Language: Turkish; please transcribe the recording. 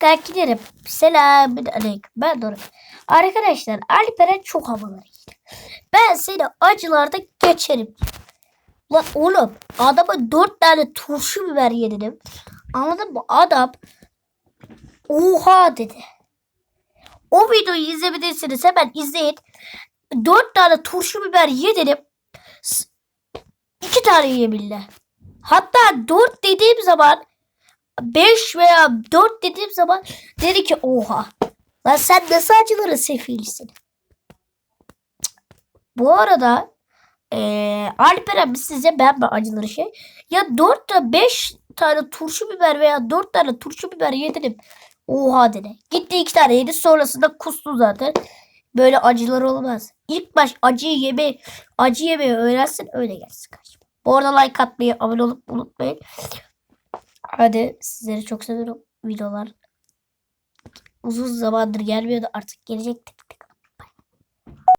Kankilerim selamün aleyküm. Ben Doruk. Arkadaşlar Alperen çok havalı. Ben seni acılarda geçerim. Lan oğlum adama dört tane turşu biber yedim. Anladın mı? Adam oha dedi. O videoyu izlemediyseniz hemen izleyin. Dört tane turşu biber yedim. İki tane yiyebildi. Hatta dört dediğim zaman 5 veya 4 dediğim zaman dedi ki oha. Lan sen nasıl acıları sefilsin? Bu arada eee Alperen size ben mi acıları şey? Ya 4 da 5 tane turşu biber veya 4 tane turşu biber yedim. Oha dedi. Gitti 2 tane yedi sonrasında kustu zaten. Böyle acılar olmaz. İlk baş acıyı yeme, acı yemeyi öğrensin öyle gelsin karşıma. Bu arada like atmayı, abone olup unutmayın. Hadi sizleri çok seviyorum. Videolar uzun zamandır gelmiyordu artık gelecek.